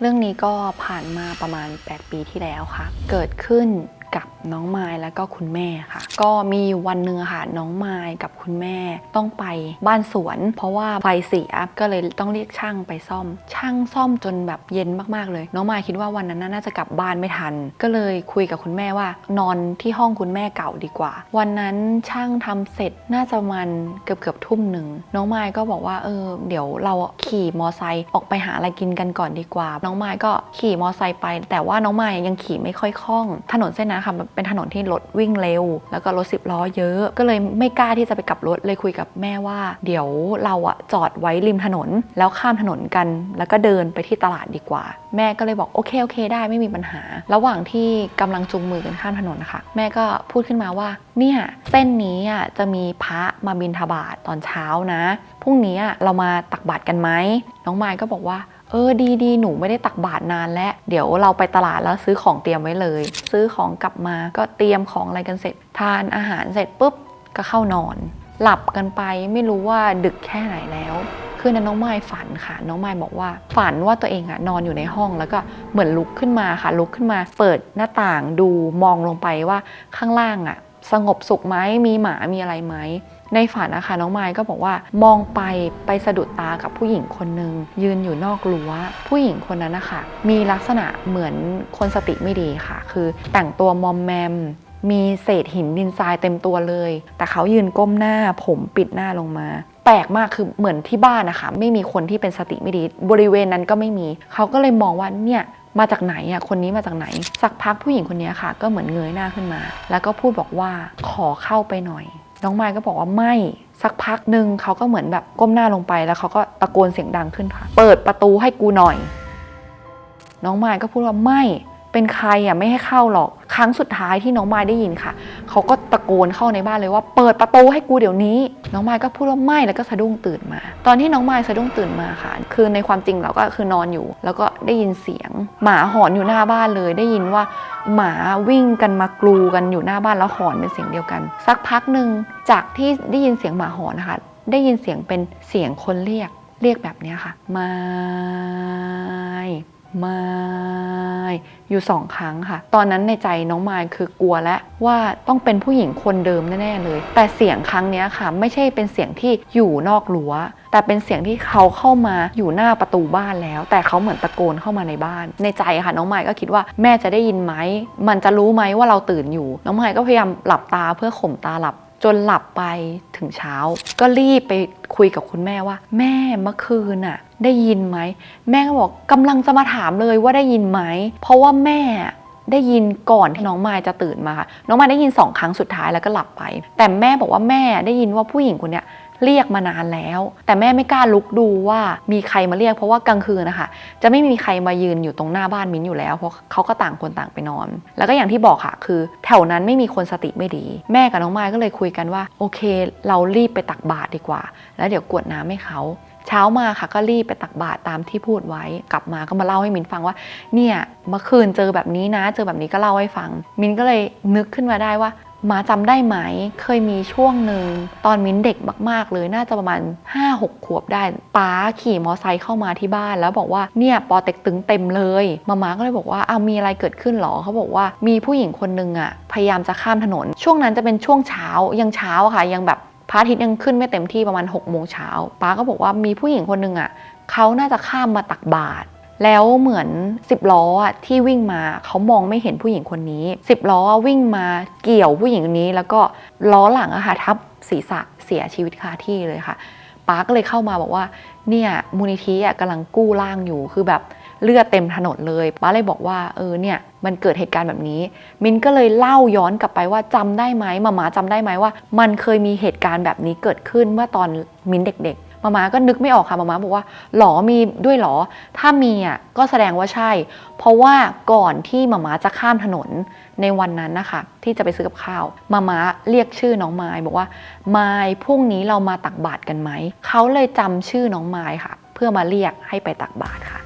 เรื่องนี้ก็ผ่านมาประมาณ 8 ปีที่แล้วค่ะ เกิดขึ้น กับน้องไม้แล้วก็คุณแม่ค่ะ ก็มีวันหนึ่งค่ะน้องไม้กับคุณแม่ต้องไปบ้านสวน เพราะว่าไฟเสียก็เลยต้องเรียกช่างไปซ่อม ช่างซ่อมจนแบบเย็นมากๆเลย น้องไม้คิดว่าวันนั้นน่าจะกลับบ้านไม่ทัน ก็เลยคุยกับคุณแม่ว่า นอนที่ห้องคุณแม่เก่าดีกว่า วันนั้นช่างทำเสร็จน่าจะมันเกือบเกือบๆทุ่มหนึ่งน้องไม้ก็บอกว่าเออเดี๋ยวเราขี่มอไซค์ออกไปหาอะไรกินกันก่อนดีกว่า น้องไม้ก็ขี่มอไซค์ไป แต่ว่าน้องไม้ยังขี่ไม่ค่อยคล่อง ถนนเส้นนั้นค่ะมันเป็นถนนที่รถวิ่งเร็ว แล้วก็รถสิบล้อเยอะ ก็เลยไม่กล้าที่จะไปกลับรถเลยคุยกับแม่ว่า เดี๋ยวเราอะจอดไว้ริมถนน แล้วข้ามถนนกัน แล้วก็เดินไปที่ตลาดดีกว่า แม่ก็เลยบอกโอเคโอเค ได้ไม่มีปัญหา ระหว่างที่กำลังจูงมือกันข้ามถนนนะคะแม่ก็พูดขึ้นมาว่าเนี่ยเส้นนี้อะจะมีพระมาบิณฑบาตตอนเช้านะพรุ่งนี้เรามาตักบาตรกันไหมน้องไมายก็บอกว่า เออดีดีหนูไม่ได้ตักบาตรนานแล้ว เดี๋ยวเราไปตลาดแล้วซื้อของเตรียมไว้เลย ซื้อของกลับมาก็เตรียมของอะไรกันเสร็จ ทานอาหารเสร็จปุ๊บก็เข้านอน หลับกันไปไม่รู้ว่าดึกแค่ไหนแล้วคืนนั้นน้องไม้ฝันค่ะ น้องไม้บอกว่า ฝันว่าตัวเองอะนอนอยู่ในห้องแล้วก็เหมือนลุกขึ้นมาค่ะ ลุกขึ้นมา เปิดหน้าต่างดูมองลงไปว่าข้างล่างอะสงบสุขไหมมีหมามีอะไรไหม ในฝันนะคะน้องไม้ก็บอกว่ามองไปไปสะดุดตากับผู้หญิงคนหนึ่งยืนอยู่นอกรั้วผู้หญิงคนนั้นนะคะมีลักษณะเหมือนคนสติไม่ดีค่ะ คือแต่งตัวมอมแมมมีเศษหินดินทรายเต็มตัวเลย แต่เขายืนก้มหน้าผมปิดหน้าลงมา แปลกมากคือเหมือนที่บ้านนะคะ ไม่มีคนที่เป็นสติไม่ดี บริเวณนั้นก็ไม่มี เขาก็เลยมองว่าเนี่ยมาจากไหนอะคนนี้มาจากไหน สักพักผู้หญิงคนนี้ค่ะ ก็เหมือนเงยหน้าขึ้นมา แล้วก็พูดบอกว่าขอเข้าไปหน่อย น้องไม้ก็บอกว่าไม่สักพักหนึ่งเขาก็เหมือนแบบก้มหน้าลงไปแล้วเขาก็ตะโกนเสียงดังขึ้นค่ะ เปิดประตูให้กูหน่อย น้องไม้ก็พูดว่าไม่เป็นใครอะไม่ให้เข้าหรอก รั้งสุดท้ายที่น้องไม้ได้ยินค่ะ เขาก็ตะโกนเข้าในบ้านเลยว่าเปิดประตูให้กูเดี๋ยวนี้ น้องไม้ก็พูดว่าไม่แล้วก็สะดุ้งตื่นมา ตอนที่น้องไม้สะดุ้งตื่นมาค่ะ คือในความจริงเราก็คือนอนอยู่ แล้วก็ได้ยินเสียง หมาหอนอยู่หน้าบ้านเลย ได้ยินว่าหมาวิ่งกันมากลูกันอยู่หน้าบ้านแล้วหอนเป็นเสียงเดียวกัน สักพักหนึ่งจากที่ได้ยินเสียงหมาหอนนะคะ ได้ยินเสียงเป็นเสียงคนเรียกเรียกแบบนี้ค่ะ ไม้ ไม้อยู่สองครั้งค่ะ ตอนนั้นในใจน้องไม้คือกลัวแล้วว่าต้องเป็นผู้หญิงคนเดิมแน่ๆเลย แต่เสียงครั้งนี้ค่ะ ไม่ใช่เป็นเสียงที่อยู่นอกรั้ว แต่เป็นเสียงที่เขาเข้ามาอยู่หน้าประตูบ้านแล้ว แต่เขาเหมือนตะโกนเข้ามาในบ้าน ในใจค่ะ น้องไม้ก็คิดว่าแม่จะได้ยินไหมมันจะรู้ไหมว่าเราตื่นอยู่ น้องไม้ก็พยายามหลับตาเพื่อข่มตาหลับ จนหลับไปถึงเช้า ก็รีบไปคุยกับคุณแม่ว่า แม่เมื่อคืนอะได้ยินไหม แม่ก็บอกกำลังจะมาถามเลยว่าได้ยินไหม เพราะว่าแม่ได้ยินก่อนที่น้องมายจะตื่นมาค่ะน้องมายได้ยินสองครั้งสุดท้ายแล้วก็หลับไป แต่แม่บอกว่าแม่ได้ยินว่าผู้หญิงคนเนี้ย เรียกมานานแล้ว แต่แม่ไม่กล้าลุกดูว่ามีใครมาเรียกเพราะว่ากลางคืนนะคะจะไม่มีใครมายืนอยู่ตรงหน้าบ้านมิ้นอยู่แล้ว เพราะเขาก็ต่างคนต่างไปนอน แล้วก็อย่างที่บอกค่ะ คือแถวนั้นไม่มีคนสติไม่ดี แม่กับน้องมายก็เลยคุยกันว่า โอเค เรารีบไปตักบาตรดีกว่า แล้วเดี๋ยวกวดน้ำให้เขาเช้ามาค่ะก็รีบไปตักบาตรตามที่พูดไว้ กลับมาก็มาเล่าให้มินฟังว่า เนี่ยเมื่อคืนเจอแบบนี้นะ เจอแบบนี้ก็เล่าให้ฟัง มินก็เลยนึกขึ้นมาได้ว่า มาจำได้ไหม เคยมีช่วงหนึ่งตอนมิ้นเด็กมาก ๆ เลยน่าจะประมาณ 5-6 ขวบได้ป้าขี่มอไซค์เข้ามาที่บ้าน แล้วบอกว่าเนี่ยปอเต็กตึงเต็มเลยมาม่าก็เลยบอกว่าเอามีอะไรเกิดขึ้นหรอเขาบอกว่ามีผู้หญิงคนหนึ่งอะพยายามจะข้ามถนน ช่วงนั้นจะเป็นช่วงเช้ายังเช้าอะค่ะ ยังแบบพระอาทิตย์ยังขึ้นไม่เต็มที่ประมาณ6กโมงเช้าป้าก็บอกว่ามีผู้หญิงคนหนึ่งอะเขาน่าจะข้ามมาตักบาตร แล้วเหมือน 10 ล้ออะที่วิ่งมาเขามองไม่เห็นผู้หญิงคนนี้ 10 ล้อวิ่งมาเกี่ยวผู้หญิงคนนี้ แล้วก็ล้อหลังอะค่ะทับศีรษะเสียชีวิตคาที่เลยค่ะป้าก็เลยเข้ามาบอกว่าเนี่ยมูลนิธิอะกำลังกู้ร่างอยู่คือแบบเลือดเต็มถนนเลยป้าเลยบอกว่าเออเนี่ยมันเกิดเหตุการณ์แบบนี้ มินก็เลยเล่าย้อนกลับไปว่าจำได้ไหมมาม่าจำได้ไหมว่า มันเคยมีเหตุการณ์แบบนี้เกิดขึ้นเมื่อตอนมินเด็ก มาม่าก็นึกไม่ออกค่ะมาม่าบอกว่าหรอมีด้วยหรอ ถ้ามีอะก็แสดงว่าใช่ เพราะว่าก่อนที่มาม่าจะข้ามถนนในวันนั้นนะคะที่จะไปซื้อกับข้าวมาม่าเรียกชื่อน้องไม้บอกว่าไม้พรุ่งนี้เรามาตักบาตรกันไหมเขาเลยจำชื่อน้องไม้ค่ะ เพื่อมาเรียกให้ไปตักบาตรค่ะ